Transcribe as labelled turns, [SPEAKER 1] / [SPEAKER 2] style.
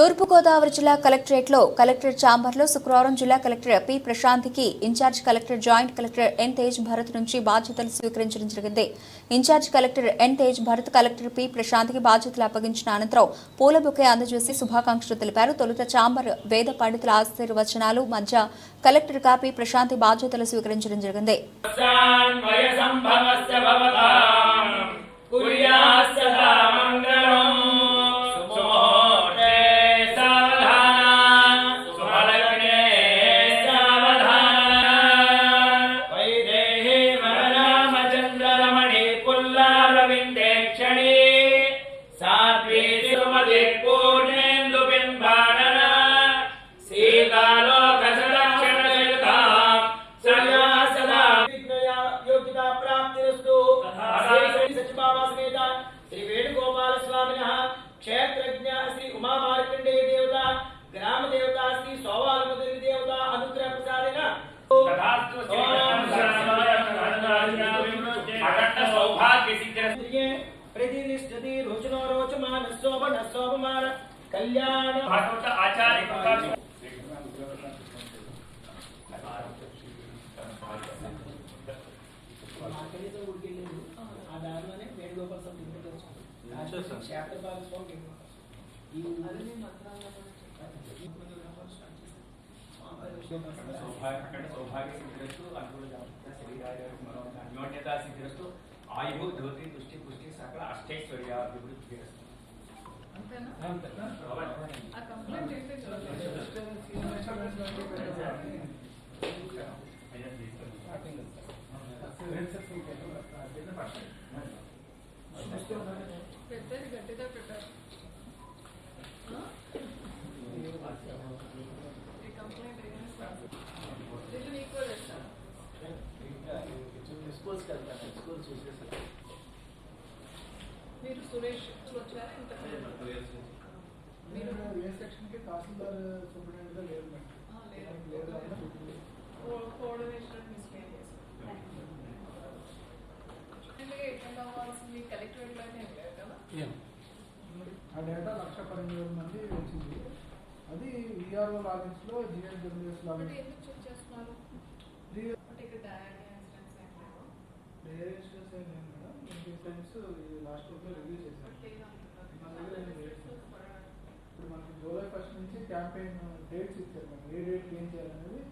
[SPEAKER 1] తూర్పుగోదావరి జిల్లా కలెక్టరేట్లో కలెక్టర్ ఛాంబర్లో శుక్రవారం జిల్లా collector P ప్రశాంత్కి incharge collector joint collector N Tej Bharat నుంచి బాధ్యతలు స్వీకరించడం జరిగింది. Incharge collector N Tej Bharat collector P ప్రశాంత్కి బాధ్యతలు అప్పగించిన అనంతరం పూల బొకే అందజేసి శుభాకాంక్షలు తెలిపారు. తొలుత ఛాంబర్ వేద పండితుల ఆశీర్వచనాలు మధ్య కలెక్టర్గా పి ప్రశాంతి బాధ్యతలు స్వీకరించడం జరిగింది.
[SPEAKER 2] సంభవస్య సదా పుల్లారవిందే క్షణి. సుమతి పూర్ణేందు బింబాడన. సీతాలోక
[SPEAKER 3] శ్రీ వేణుగోపాల స్వామిన క్షేత్రజ్ఞ శ్రీ ఉమా మార్కండేయ దేవత గ్రామ దేవత శ్రీ సోవాలముద్రి దేవత అనుగ్రహ ప్రసాదేన. ప్రతిష్టతి రోచనో రోచమాన శోభన శోభమాన కళ్యాణ కనీసం గుడికి వెళ్ళింది ఆ దారిలోనే వేణుగోపాల స్వామి ఇంటికి వచ్చాం
[SPEAKER 4] आयुः धोति तुष्टि पुष्टि सकल अष्टैश्वर्या विवृद्धि
[SPEAKER 3] अस्ति कंप्लेंट डिस्पोज करता
[SPEAKER 4] మీరు సురేష్ వచ్చారా ఇంత మీరు
[SPEAKER 5] ఏ సెక్షన్కి తహసీల్దార్ సూపరింటెండెంట్గా లేరు.
[SPEAKER 4] కోఆర్డినేషన్ మిస్టేక్ చేశారు. అంటే ఎక్కడ అవ్వాల్సింది కలెక్టరేట్లోనే లేదు కదా?
[SPEAKER 5] ఆ డేటా లక్ష పన్నెండు వేల మంది వచ్చింది అది విఆర్ఓ లాగిన్స్లో జిఎన్డబ్ల్యూఎస్
[SPEAKER 4] బట్
[SPEAKER 5] లాగిన్స్
[SPEAKER 4] ఎందుకు చెక్ చేస్తున్నారు? బట్ ఇక్కడ
[SPEAKER 5] రిజిస్టర్స్ ఏం లేదు మేడం ట్వంటీ టైమ్స్ లాస్ట్ వీక్లో రివ్యూ చేశాను మన దగ్గర ఏం ఇప్పుడు మనకి జూలై ఫస్ట్ నుంచి క్యాంపెయిన్ డేట్స్ ఇచ్చారు మేడం ఏ డేట్ ఏం చేయాలనేది